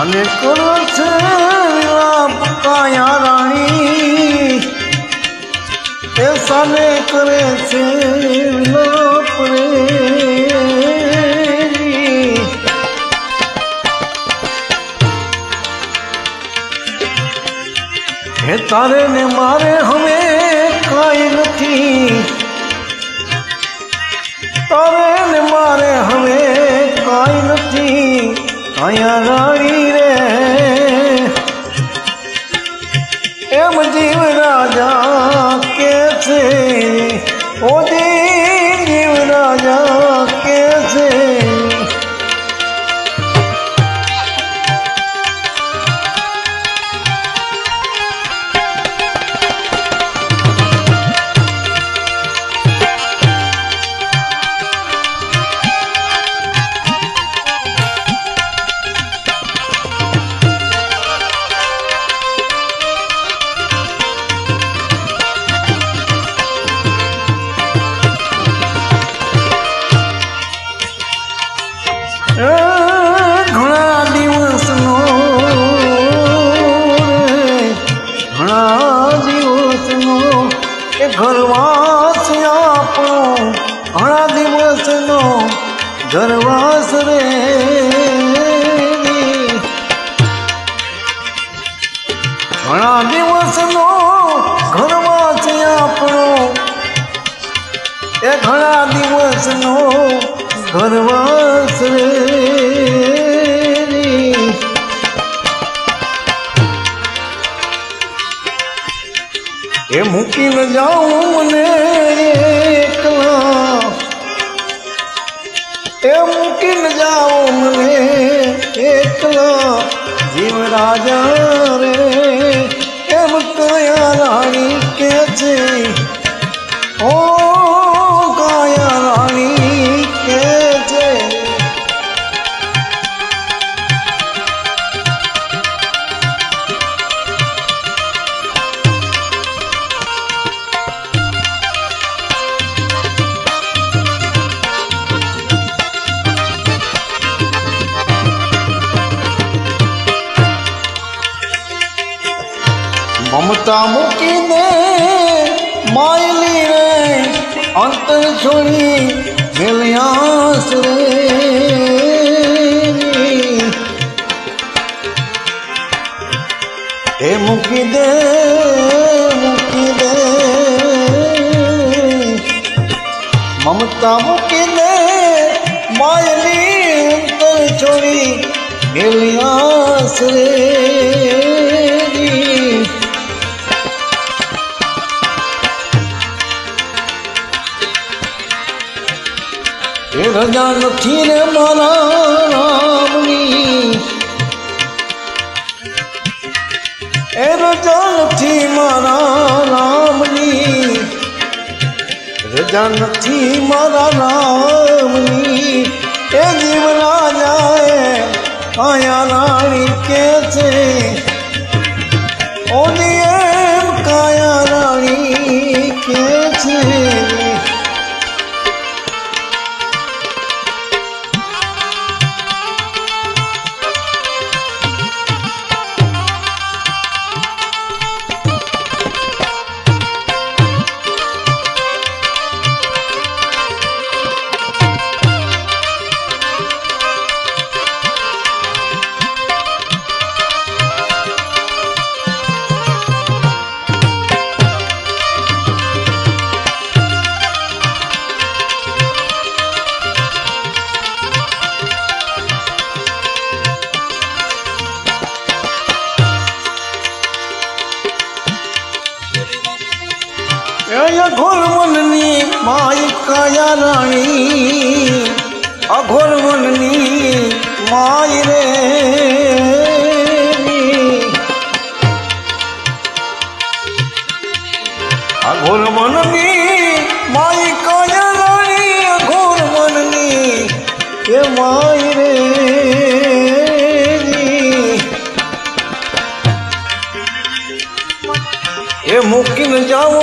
અને કરો છે કાયા રાણી? એ સાને કરે છે હે તારે ને મારે હવે કાંઈ નથી. તારે ને મારે હવે કાંઈ નથી. અહીંયા કે એ ઘરવાસ આપણો ઘણા દિવસનો ઘરવાસ રે. ઘણા દિવસનો ઘરવાસ આપણો એ ઘણા દિવસનો ઘરવાસ એ મૂકીને જાઉં મને એકલા. એ મૂકીને જાઉં મને એકલા. જીવ રાજા રે, એમ કયા રાણી કે છે? ઓ મમતા મૂકીને માયલી રે અંતર છોડી મેલ્યાસ રે. એ મૂકી દે મૂકી દે. મમતા મૂકી દે માયલી અંતર છોડી મેલ્યાસ રે. રજા નથી ને મારા રામની એ રજા નથી મારા રામની રજા નથી મારા રામની એ જીવ રાજા આયા રાણી કે છે અઘોર મનની માય કાયા રાણી અઘોર મનની માય રે અઘોર મનની માય કાયા રાણી અઘોર મનની એ માય રે એ મૂકીને જાઓ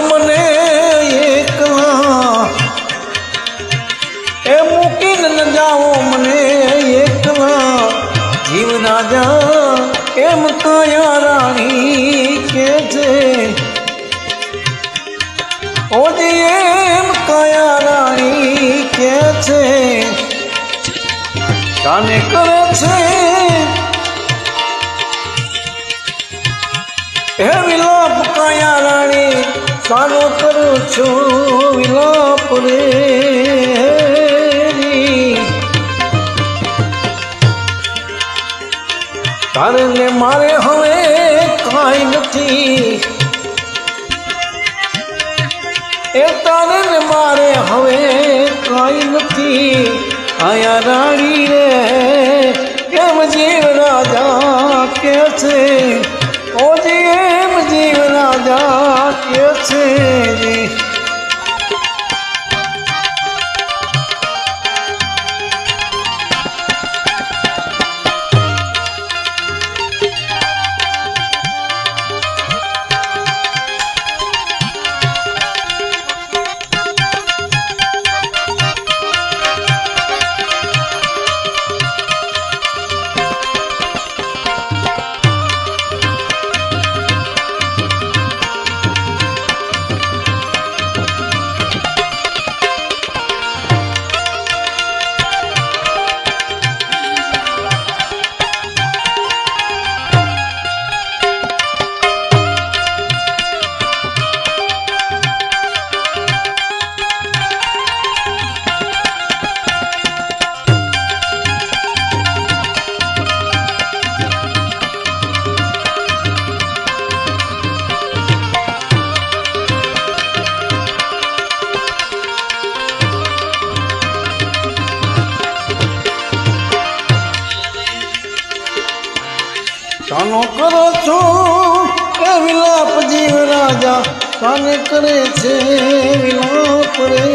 કાયા રાણી કે છે ઓજી એમ કાયા રાણી કે છે કાને કરે છે? હે વિલાપ કાયા રાણી? સાનો કરું છું વિલાપ રે. તારે ને મારે હવે કાંઈ નથી. એ તારે મારે હવે કાંઈ નથી. આયા રાણી રે કેમ જીવ રાજા કે છે? ઓજી એમ જીવ રાજા કે છે? શાનો કરો છો, એ વિલાપ જીવ રાજા શાને કરે છે, વિલાપ રે.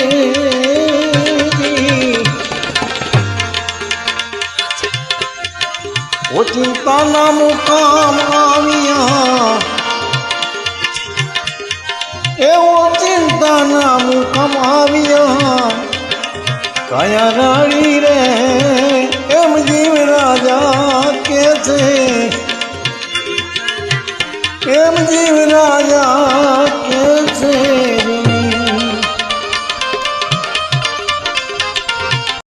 ઓ ચિંતાના મુકામ આવ્યા. એવો ચિંતા ચિંતાના મુકામ આવ્યા. કયા રાણી રે